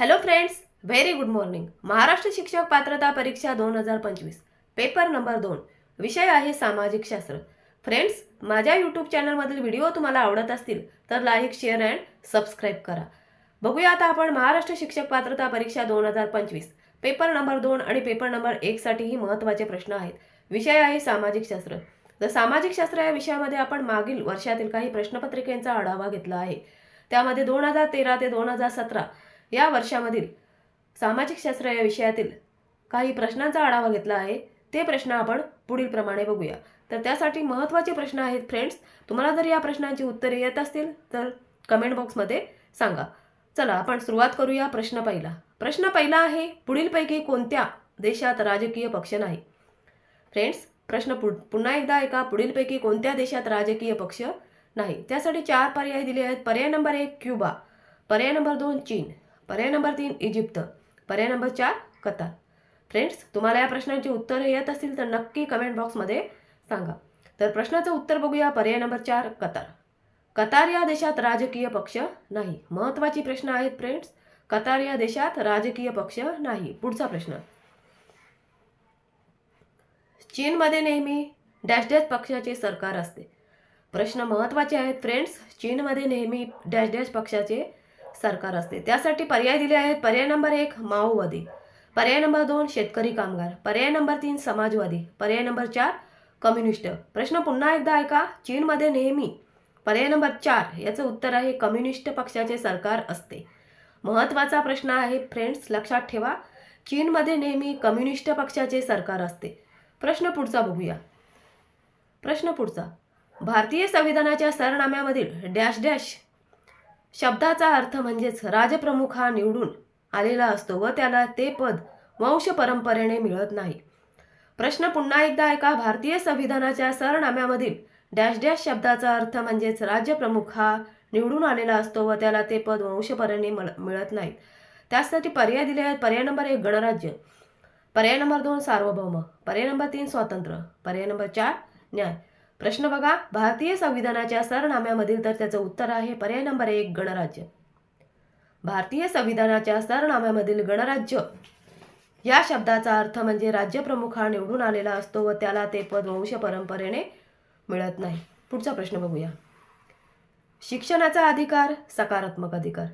Hello friends very good morning Maharashtra शिक्षक पात्रता परीक्षा दोन हजार पंचवीस. पेपर नंबर दोन. विषय आहे सामाजिक शास्त्र. फ्रेंड्स माझ्या यूट्यूब चॅनलमधील व्हिडिओ तुम्हाला आवडत असतील तर लाईक शेअर अँड सबस्क्राईब करा. बघूया आता आपण महाराष्ट्र शिक्षक पात्रता परीक्षा दोन हजार पंचवीस. पेपर नंबर दोन आणि पेपर नंबर एकसाठीही महत्त्वाचे प्रश्न आहेत. विषय आहे सामाजिक शास्त्र. तर सामाजिक शास्त्र या विषयामध्ये आपण मागील वर्षातील काही प्रश्नपत्रिकेचा आढावा घेतला आहे. त्यामध्ये दोन हजार तेरा ते दोन हजार सतरा या वर्षामधील सामाजिक शास्त्र या विषयातील काही प्रश्नांचा आढावा घेतला आहे. ते प्रश्न आपण पुढील प्रमाणे बघूया. तर त्यासाठी महत्त्वाचे प्रश्न आहेत फ्रेंड्स तुम्हाला जर या प्रश्नांची उत्तरे येत असतील तर कमेंट बॉक्समध्ये सांगा. चला आपण सुरुवात करूया प्रश्न पहिला. प्रश्न पहिला आहे पुढीलपैकी कोणत्या देशात राजकीय पक्ष नाही? फ्रेंड्स प्रश्न पु पुन्हा एकदा ऐका. पुढीलपैकी कोणत्या देशात राजकीय पक्ष नाही? त्यासाठी चार पर्याय दिले आहेत. पर्याय नंबर एक क्युबा. पर्याय नंबर दोन चीन. पर्याय नंबर तीन इजिप्त. पर्याय नंबर चार कतार. फ्रेंड्स तुम्हाला या प्रश्नांची उत्तरं येत असतील तर नक्की कमेंट बॉक्समध्ये सांगा. तर प्रश्नाचं उत्तर बघूया. पर्याय नंबर चार कतार. कतार या देशात राजकीय पक्ष नाही. महत्त्वाची प्रश्न आहेत फ्रेंड्स. कतार या देशात राजकीय पक्ष नाही. पुढचा प्रश्न. चीनमध्ये नेहमी डॅश डॅश पक्षाचे सरकार असते. प्रश्न महत्त्वाचे आहेत फ्रेंड्स. चीनमध्ये नेहमी डॅश डॅश पक्षाचे सरकार असते. त्यासाठी पर्याय दिले आहेत. पर्याय नंबर एक माओवादी. पर्याय नंबर दोन शेतकरी कामगार. पर्याय नंबर तीन समाजवादी. पर्याय नंबर चार कम्युनिस्ट. प्रश्न पुन्हा एकदा ऐका. चीनमध्ये नेहमी. पर्याय नंबर चार याचं उत्तर आहे कम्युनिस्ट पक्षाचे सरकार असते. महत्त्वाचा प्रश्न आहे फ्रेंड्स लक्षात ठेवा. चीनमध्ये नेहमी कम्युनिस्ट पक्षाचे सरकार असते. प्रश्न पुढचा बघूया. प्रश्न पुढचा. भारतीय संविधानाच्या सरनाम्यामधील डॅश डॅश शब्दाचा अर्थ म्हणजेच राजप्रमुख हा निवडून आलेला असतो व त्याला ते पद वंश परंपरेने मिळत नाही. प्रश्न पुन्हा एकदा एका भारतीय संविधानाच्या सरनाम्यामधील डॅश डॅश शब्दाचा अर्थ म्हणजेच राज्यप्रमुख हा निवडून आलेला असतो व त्याला ते पद वंशपरेने मळ- मिळत नाही. त्यासाठी पर्याय दिले आहेत. पर्याय नंबर एक गणराज्य. पर्याय नंबर दोन सार्वभौम. पर्याय नंबर तीन स्वातंत्र्य. पर्याय नंबर चार न्याय. प्रश्न बघा. भारतीय संविधानाच्या सरनाम्यामधील तर त्याचं उत्तर आहे पर्याय नंबर एक गणराज्य. भारतीय संविधानाच्या सरनाम्यामधील गणराज्य या शब्दाचा अर्थ म्हणजे राज्यप्रमुख हा निवडून आलेला असतो व त्याला ते पद वंश परंपरेने मिळत नाही. पुढचा प्रश्न बघूया. शिक्षणाचा अधिकार सकारात्मक अधिकार.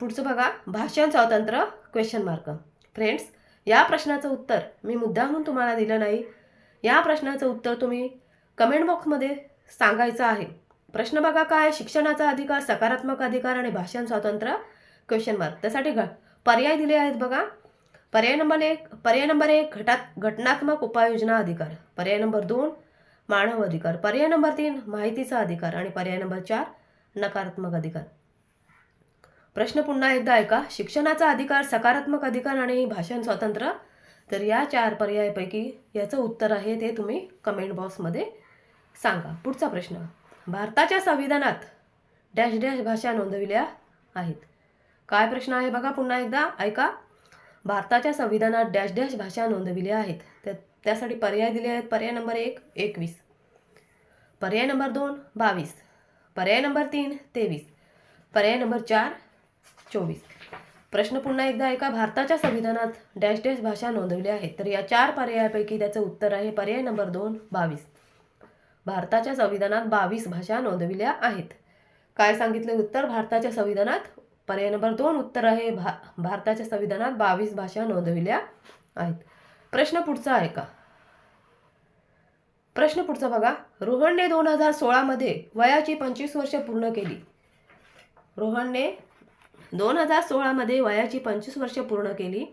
पुढचं बघा. भाषण स्वातंत्र्य? क्वेश्चन मार्क फ्रेंड्स या प्रश्नाचं उत्तर मी मुद्दाहून तुम्हाला दिलं नाही. या प्रश्नाचं उत्तर तुम्ही कमेंट बॉक्समध्ये सांगायचं आहे. प्रश्न बघा काय? शिक्षणाचा अधिकार सकारात्मक अधिकार आणि भाषण स्वातंत्र्य? क्वेश्चन मार्क त्यासाठी घ पर्याय दिले आहेत बघा. पर्याय नंबर एक पर्याय नंबर एक घटात घटनात्मक उपाययोजना अधिकार. पर्याय नंबर दोन मानव अधिकार. पर्याय नंबर तीन माहितीचा अधिकार. आणि पर्याय नंबर चार नकारात्मक अधिकार. प्रश्न पुन्हा एकदा ऐका. शिक्षणाचा अधिकार सकारात्मक अधिकार आणि भाषण स्वातंत्र्य? तर या चार पर्यायापैकी याचं उत्तर आहे ते तुम्ही कमेंट बॉक्समध्ये सांगा. पुढचा प्रश्न. भारताच्या संविधानात डॅश डॅश भाषा नोंदविल्या आहेत. काय प्रश्न आहे बघा पुन्हा एकदा. ऐका. भारताच्या संविधानात डॅश डॅश भाषा नोंदविल्या आहेत. त्या त्यासाठी पर्याय दिले आहेत. पर्याय नंबर एक एकवीस. पर्याय नंबर दोन बावीस. पर्याय नंबर तीन तेवीस. पर्याय नंबर चार चोवीस. प्रश्न पुन्हा एकदा एका भारताच्या संविधानात डॅश डॅश भाषा नोंदवल्या आहेत. तर या चार पर्यायापैकी त्याचं उत्तर आहे पर्याय नंबर दोन बावीस. भारताच्या संविधानात बावीस भाषा नोंदविल्या आहेत. काय सांगितले उत्तर? भारताच्या संविधानात पर्याय नंबर दोन उत्तर आहे. भा भारताच्या संविधानात बावीस भाषा नोंदविल्या आहेत. प्रश्न पुढचा आहे का? प्रश्न पुढचा बघा. रोहनने दोन हजार सोळामध्ये वयाची पंचवीस वर्ष पूर्ण केली. रोहनने दोन हजार सोळामध्ये वयाची पंचवीस वर्ष पूर्ण केली.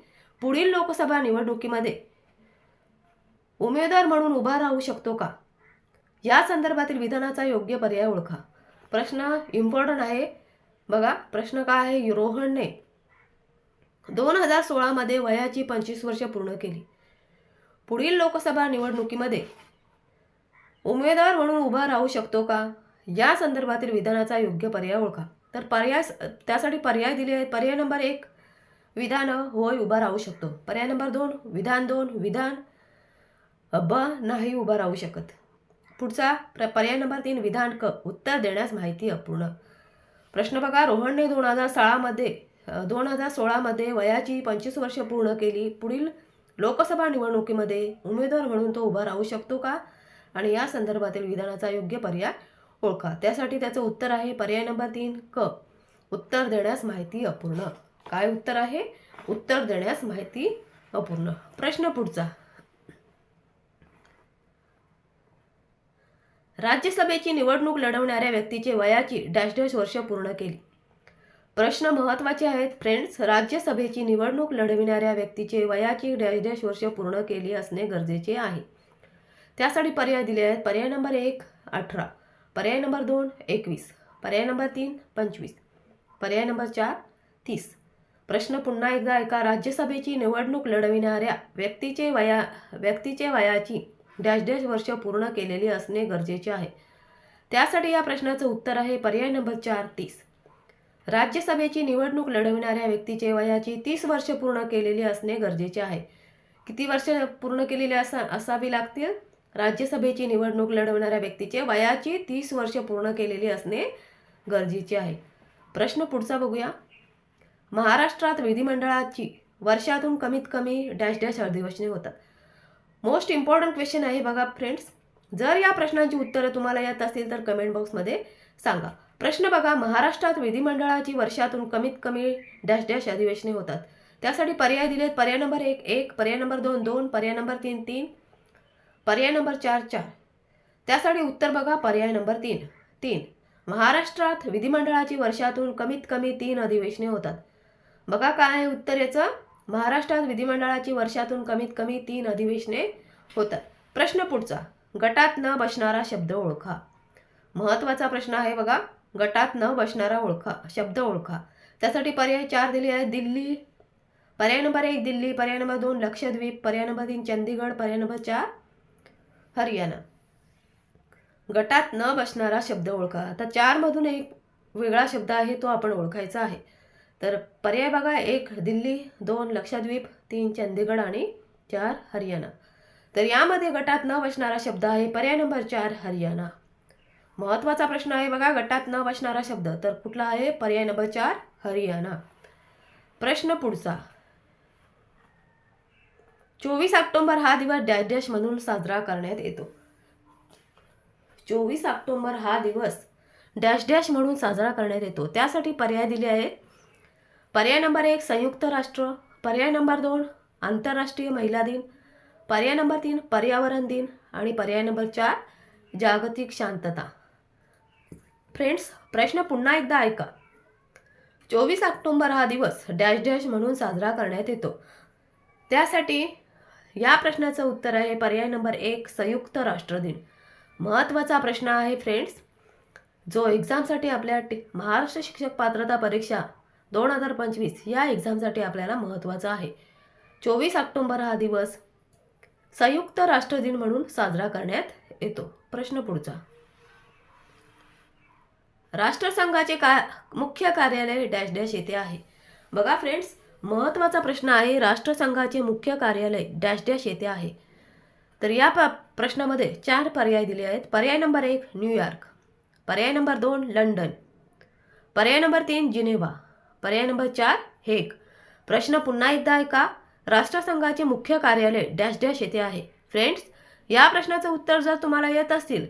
पुढील लोकसभा निवडणुकीमध्ये उमेदवार म्हणून उभा राहू शकतो का? या संदर्भातील विधानाचा योग्य पर्याय ओळखा. प्रश्न इम्पॉर्टंट आहे. बघा प्रश्न काय आहे? रोहनने दोन हजार सोळामध्ये वयाची पंचवीस वर्ष पूर्ण केली. पुढील लोकसभा निवडणुकीमध्ये उमेदवार म्हणून उभा राहू शकतो का? या संदर्भातील विधानाचा योग्य पर्याय ओळखा. तर पर्याय त्यासाठी पर्याय दिले आहेत. पर्याय नंबर एक विधान होय उभा राहू शकतो. पर्याय नंबर दोन विधान दोन विधान ब नाही उभा राहू शकत. पुढचा प्र पर्याय नंबर तीन विधान क उत्तर देण्यास माहिती अपूर्ण. प्रश्न बघा. रोहनने दोन हजार सोळामध्ये दोन हजार सोळामध्ये वयाची पंचवीस वर्ष पूर्ण केली. पुढील लोकसभा निवडणुकीमध्ये उमेदवार म्हणून तो उभा राहू शकतो का? आणि या संदर्भातील विधानाचा योग्य पर्याय ओळखा. त्यासाठी त्याचं उत्तर आहे पर्याय नंबर तीन क. उत्तर देण्यास माहिती अपूर्ण. काय उत्तर आहे? उत्तर देण्यास माहिती अपूर्ण. प्रश्न पुढचा. राज्यसभेची निवडणूक लढवणाऱ्या व्यक्तीचे वयाची डॅश डॅश वर्ष पूर्ण केली. प्रश्न महत्त्वाचे आहेत. फ्रेंड्स राज्यसभेची निवडणूक लढविणाऱ्या व्यक्तीचे वयाची डॅश डॅश वर्ष पूर्ण केली असणे गरजेचे आहे. त्यासाठी पर्याय दिले आहेत. पर्याय नंबर एक अठरा. पर्याय नंबर दोन एकवीस. पर्याय नंबर तीन पंचवीस. पर्याय नंबर चार तीस. प्रश्न पुन्हा एकदा एका राज्यसभेची निवडणूक लढविणाऱ्या व्यक्तीचे वया व्यक्तीचे वयाची डॅश डॅश वर्ष पूर्ण केलेली असणे गरजेचे आहे. त्यासाठी या प्रश्नाचं उत्तर आहे पर्याय नंबर चार तीस. राज्यसभेची निवडणूक लढविणाऱ्या व्यक्तीचे वयाची तीस वर्ष पूर्ण केलेली असणे गरजेचे आहे. किती वर्ष पूर्ण केलेली असा असावी लागतील? राज्यसभेची निवडणूक लढवणाऱ्या व्यक्तीचे वयाची तीस वर्ष पूर्ण केलेली असणे गरजेचे आहे. प्रश्न पुढचा बघूया. महाराष्ट्रात विधिमंडळाची वर्षातून कमीत कमी डॅश डॅश अधिवेशने होतात. मोस्ट इम्पॉर्टंट क्वेश्चन आहे बघा फ्रेंड्स जर या प्रश्नांची उत्तरं तुम्हाला येत असतील तर कमेंट बॉक्समध्ये सांगा. प्रश्न बघा महाराष्ट्रात विधिमंडळाची वर्षातून कमीत कमी डॅश डॅश अधिवेशने होतात. त्यासाठी पर्याय दिलेत. पर्याय नंबर एक एक पर्याय नंबर दोन दोन पर्याय नंबर तीन तीन. पर्याय नंबर चार चार. त्यासाठी उत्तर बघा पर्याय नंबर तीन. तीन. महाराष्ट्रात विधिमंडळाची वर्षातून कमीत कमी तीन अधिवेशने होतात. बघा काय आहे उत्तर याचं. महाराष्ट्रात विधिमंडळाची वर्षातून कमीत कमी तीन अधिवेशने होतात. प्रश्न पुढचा. गटात न बसणारा शब्द ओळखा. महत्त्वाचा प्रश्न आहे बघा. गटात न बसणारा ओळखा. शब्द ओळखा. त्यासाठी पर्याय चार दिले आहेत. दिल्ली. पर्याय नंबर एक दिल्ली. पर्याय नंबर दोन लक्षद्वीप. पर्याय नंबर तीन चंदीगड. पर्याय नंबर चार हरियाणा. गटात न बसणारा शब्द ओळखा. आता चारमधून एक वेगळा शब्द आहे तो आपण ओळखायचा आहे. तर पर्याय बघा एक दिल्ली दोन लक्षद्वीप तीन चंदीगड आणि चार हरियाणा. तर यामध्ये गटात न बसणारा शब्द आहे पर्याय नंबर चार हरियाणा. महत्त्वाचा प्रश्न आहे बघा गटात न बसणारा शब्द. तर कुठला आहे? पर्याय नंबर चार हरियाणा. प्रश्न पुढचा. चोवीस ऑक्टोंबर हा दिवस डॅश डॅश म्हणून साजरा करण्यात येतो. चोवीस ऑक्टोंबर हा दिवस डॅश डॅश म्हणून साजरा करण्यात येतो. त्यासाठी पर्याय दिले आहेत. पर्याय नंबर एक संयुक्त राष्ट्र. पर्याय नंबर दोन आंतरराष्ट्रीय महिला दिन. पर्याय नंबर तीन पर्यावरण दिन. आणि पर्याय नंबर चार जागतिक शांतता. फ्रेंड्स प्रश्न पुन्हा एकदा ऐका. चोवीस ऑक्टोंबर हा दिवस डॅश डॅश म्हणून साजरा करण्यात येतो. त्यासाठी या प्रश्नाचं उत्तर आहे पर्याय नंबर एक संयुक्त राष्ट्र दिन महत्त्वाचा प्रश्न आहे फ्रेंड्स जो एक्झामसाठी आपल्या टी महाराष्ट्र शिक्षक पात्रता परीक्षा दोन हजार पंचवीस या एक्झामसाठी आपल्याला महत्त्वाचा आहे. चोवीस ऑक्टोंबर हा दिवस संयुक्त राष्ट्र दिन म्हणून साजरा करण्यात येतो. प्रश्न पुढचा. राष्ट्रसंघाचे का मुख्य कार्यालय डॅश डॅश येथे आहे. बघा फ्रेंड्स महत्त्वाचा प्रश्न आहे राष्ट्रसंघाचे मुख्य कार्यालय डॅश डॅश येथे आहे. तर या प प्रश्नामध्ये चार पर्याय दिले आहेत. पर्याय नंबर एक न्यूयॉर्क पर्याय नंबर दोन लंडन. पर्याय नंबर तीन जिनेव्हा. पर्याय नंबर चार हेक प्रश्न पुन्हा एकदा आहे का राष्ट्रसंघाचे मुख्य कार्यालय डॅश डॅश येथे आहे. फ्रेंड्स या प्रश्नाचं उत्तर जर तुम्हाला येत असतील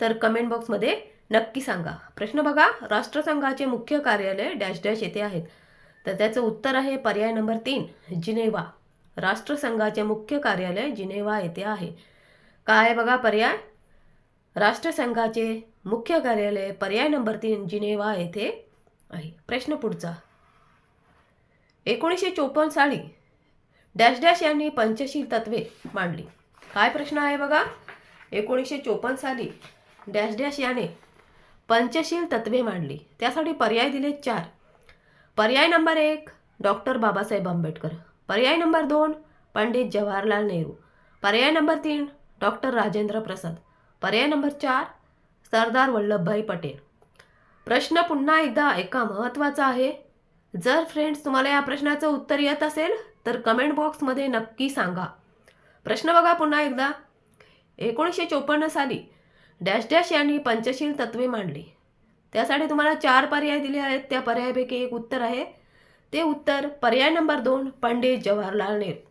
तर कमेंट बॉक्समध्ये नक्की सांगा. प्रश्न बघा. राष्ट्रसंघाचे मुख्य कार्यालय डॅश डॅश येथे आहेत. तर त्याचं उत्तर आहे पर्याय नंबर तीन जिनेवा राष्ट्रसंघाचे मुख्य कार्यालय जिनेवा येथे आहे. काय आहे बघा पर्याय? राष्ट्रसंघाचे मुख्य कार्यालय पर्याय नंबर तीन जिनेवा येथे आहे. प्रश्न पुढचा. एकोणीसशे चोपन्न साली डॅश डॅश यांनी पंचशील तत्वे मांडली. काय प्रश्न आहे बघा? एकोणीसशे चोपन्न साली डॅश डॅश याने पंचशील तत्वे मांडली. त्यासाठी पर्याय दिले चार. पर्याय नंबर एक डॉक्टर बाबासाहेब आंबेडकर. पर्याय नंबर दोन पंडित जवाहरलाल नेहरू. पर्याय नंबर तीन डॉक्टर राजेंद्र प्रसाद. पर्याय नंबर चार सरदार वल्लभभाई पटेल. प्रश्न पुन्हा एकदा ऐका महत्त्वाचा आहे. जर फ्रेंड्स तुम्हाला या प्रश्नाचं उत्तर येत असेल तर कमेंट बॉक्समध्ये नक्की सांगा. प्रश्न बघा पुन्हा एकदा. एकोणीसशे चोपन्न साली डॅश डॅश यांनी पंचशील तत्वे मांडली. त्यासाठी तुम्हाला चार पर्याय दिले आहेत. त्या पर्यायापैकी एक उत्तर आहे. ते उत्तर पर्याय नंबर दोन पंडित जवाहरलाल नेहरू.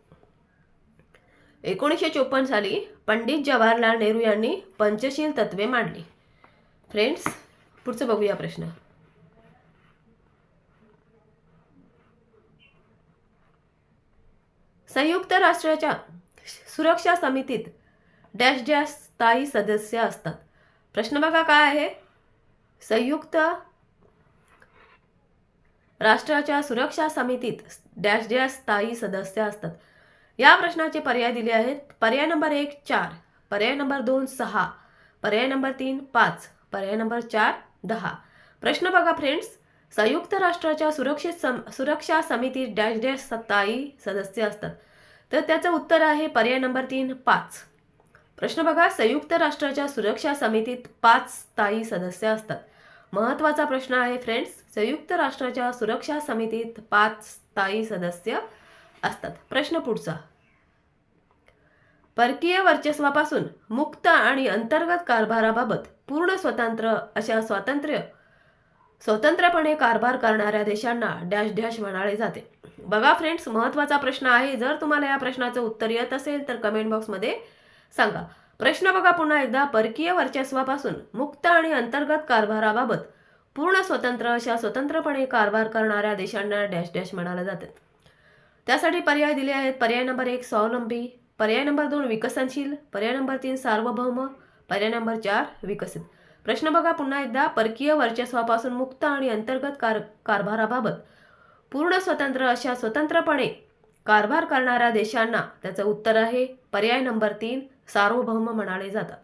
एकोणीसशे चोपन्न साली पंडित जवाहरलाल नेहरू यांनी पंचशील तत्वे मांडली. फ्रेंड्स पुढचं बघूया प्रश्न. संयुक्त राष्ट्राच्या सुरक्षा समितीत डॅश डॅश स्थायी सदस्य असतात. प्रश्न बघा काय आहे? संयुक्त राष्ट्राच्या सुरक्षा समितीत डॅश डॅश स्थायी सदस्य असतात. या प्रश्नाचे पर्याय दिले आहेत. पर्याय नंबर एक चार. पर्याय नंबर दोन सहा. पर्याय नंबर तीन पाच. पर्याय नंबर चार दहा. प्रश्न बघा फ्रेंड्स संयुक्त राष्ट्राच्या सुरक्षित सम सुरक्षा समितीत डॅश डॅश स्थायी सदस्य असतात. तर त्याचं उत्तर आहे पर्याय नंबर तीन पाच. प्रश्न बघा संयुक्त राष्ट्राच्या सुरक्षा समितीत पाच स्थायी सदस्य असतात. महत्त्वाचा प्रश्न आहे फ्रेंड्स संयुक्त राष्ट्राच्या सुरक्षा समितीत पाच स्थायी सदस्य असतात. प्रश्न पुढचा. परकीय वर्चस्वापासून मुक्त आणि अंतर्गत कारभाराबाबत पूर्ण स्वतंत्र अशा स्वातंत्र्य स्वतंत्रपणे कारभार करणाऱ्या देशांना डॅश डॅश म्हणाले जाते. बघा फ्रेंड्स महत्त्वाचा प्रश्न आहे. जर तुम्हाला या प्रश्नाचं उत्तर येत असेल तर कमेंट बॉक्समध्ये सांगा. प्रश्न बघा पुन्हा एकदा परकीय वर्चस्वापासून मुक्त आणि अंतर्गत कारभाराबाबत. पूर्ण स्वतंत्र अशा स्वतंत्रपणे कारभार करणाऱ्या देशांना डॅश डॅश म्हणाले जातात. त्यासाठी पर्याय दिले आहेत. पर्याय नंबर एक स्वावलंबी. पर्याय नंबर दोन विकसनशील. पर्याय नंबर तीन सार्वभौम. पर्याय नंबर चार विकसित. प्रश्न बघा पुन्हा एकदा. परकीय वर्चस्वापासून मुक्त आणि अंतर्गत कार कारभाराबाबत. पूर्ण स्वतंत्र अशा स्वतंत्रपणे कारभार करणाऱ्या देशांना त्याचं उत्तर आहे. पर्याय नंबर तीन सार्वभौम म्हणाले जातात.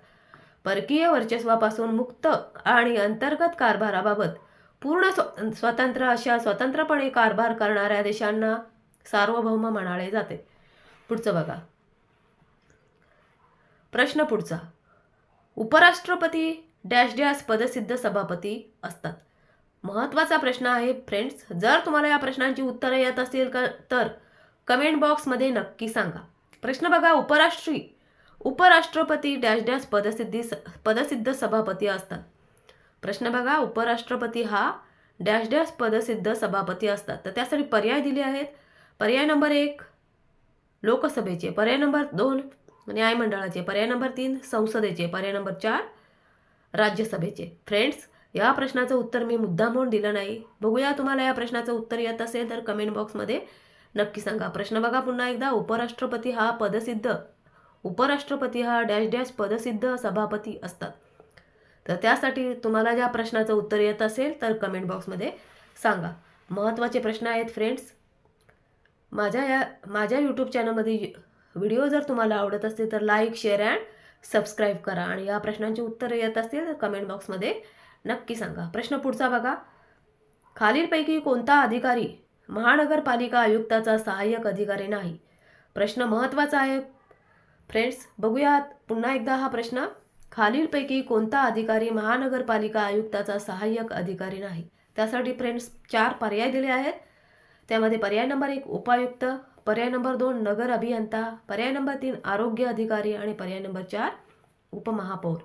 परकीय वर्चस्वापासून मुक्त आणि अंतर्गत कारभाराबाबत पूर्ण स्व स्वतंत्र अशा स्वतंत्रपणे कारभार करणाऱ्या देशांना सार्वभौम म्हणाले जाते. पुढचं बघा. प्रश्न पुढचा. उपराष्ट्रपती डॅश डॅश पदसिद्ध सभापती असतात. महत्त्वाचा प्रश्न आहे फ्रेंड्स जर तुम्हाला या प्रश्नांची उत्तरं येत असतील तर कमेंट बॉक्समध्ये नक्की सांगा. प्रश्न बघा उपराष्ट्री उपराष्ट्रपती डॅश डॅश पदसिद्धी पदसिद्ध सभापती असतात. प्रश्न बघा उपराष्ट्रपती हा डॅश डॅश पदसिद्ध सभापती असतात. तर त्यासाठी पर्याय दिले आहेत. पर्याय नंबर एक लोकसभेचे. पर्याय नंबर दोन न्यायमंडळाचे. पर्याय नंबर तीन संसदेचे. पर्याय नंबर चार राज्यसभेचे. फ्रेंड्स या प्रश्नाचं उत्तर मी मुद्दा म्हणून दिलं नाही. बघूया तुम्हाला या प्रश्नाचं उत्तर येत असेल तर कमेंट बॉक्समध्ये नक्की सांगा. प्रश्न बघा पुन्हा एकदा. उपराष्ट्रपती हा पदसिद्ध उपराष्ट्रपती हा डॅश डॅश पदसिद्ध सभापती असतात. तर त्यासाठी तुम्हाला ज्या प्रश्नाचं उत्तर येत असेल तर कमेंट बॉक्समध्ये सांगा. महत्त्वाचे प्रश्न आहेत फ्रेंड्स माझ्या या माझ्या यूट्यूब चॅनलमध्ये व्हिडिओ जर तुम्हाला आवडत असतील तर लाईक शेअर अँड सबस्क्राईब करा. आणि या प्रश्नांची उत्तरं येत असतील तर कमेंट बॉक्समध्ये नक्की सांगा. प्रश्न पुढचा बघा. खालीलपैकी कोणता अधिकारी महानगरपालिका आयुक्ताचा सहाय्यक अधिकारी नाही? प्रश्न महत्त्वाचा आहे. फ्रेंड्स बघूयात. पुन्हा एकदा हा प्रश्न. खालीलपैकी कोणता अधिकारी महानगरपालिका आयुक्ताचा सहाय्यक अधिकारी नाही? त्यासाठी फ्रेंड्स चार पर्याय दिले आहेत. त्यामध्ये पर्याय नंबर एक उपायुक्त. पर्याय नंबर दोन नगर अभियंता. पर्याय नंबर तीन आरोग्य अधिकारी. आणि पर्याय नंबर चार उपमहापौर.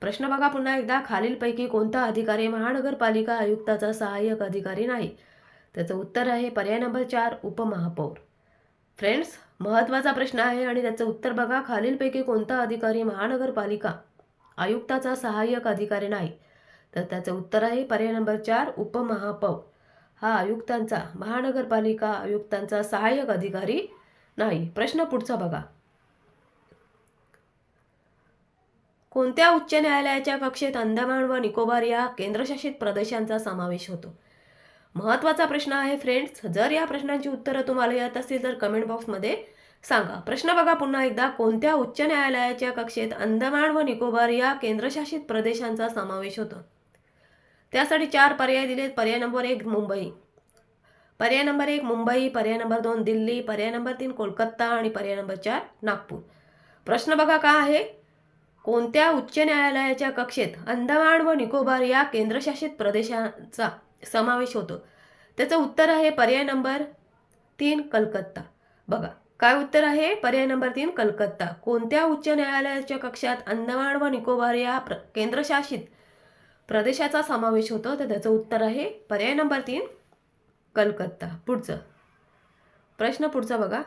प्रश्न बघा पुन्हा एकदा. खालीलपैकी कोणता अधिकारी महानगरपालिका आयुक्ताचा सहाय्यक अधिकारी नाही? त्याचं उत्तर आहे पर्याय नंबर चार उपमहापौर. फ्रेंड्स महत्त्वाचा प्रश्न आहे आणि त्याचं उत्तर बघा. खालीलपैकी कोणता अधिकारी महानगरपालिका आयुक्ताचा सहाय्यक अधिकारी नाही? तर त्याचं उत्तर आहे पर्याय नंबर चार उपमहापौर. हा आयुक्तांचा महानगरपालिका आयुक्तांचा सहाय्यक अधिकारी नाही. प्रश्न पुढचा बघा. कोणत्या उच्च न्यायालयाच्या कक्षेत अंदमान व निकोबार या केंद्रशासित प्रदेशांचा समावेश होतो? महत्त्वाचा प्रश्न आहे फ्रेंड्स जर या प्रश्नांची उत्तरं तुम्हाला येत असतील तर कमेंट बॉक्समध्ये सांगा. प्रश्न बघा पुन्हा एकदा. कोणत्या उच्च न्यायालयाच्या कक्षेत अंदमान व निकोबार या केंद्रशासित प्रदेशांचा समावेश होतो? त्यासाठी चार पर्याय दिलेत. पर्याय नंबर एक मुंबई. पर्याय नंबर एक मुंबई. पर्याय नंबर दोन दिल्ली. पर्याय नंबर तीन कोलकाता. आणि पर्याय नंबर चार नागपूर. प्रश्न बघा का आहे? कोणत्या उच्च न्यायालयाच्या कक्षेत अंदमान व निकोबार या केंद्रशासित प्रदेशांचा समावेश होतो. त्याचं उत्तर आहे पर्याय नंबर तीन कलकत्ता. बघा काय उत्तर आहे? पर्याय नंबर तीन कलकत्ता. कोणत्या उच्च न्यायालयाच्या कक्षात अंदमान व निकोबार या प्र केंद्रशासित प्रदेशाचा समावेश होतो? तर त्याचं उत्तर आहे पर्याय नंबर तीन कलकत्ता. पुढचं. प्रश्न पुढचा बघा.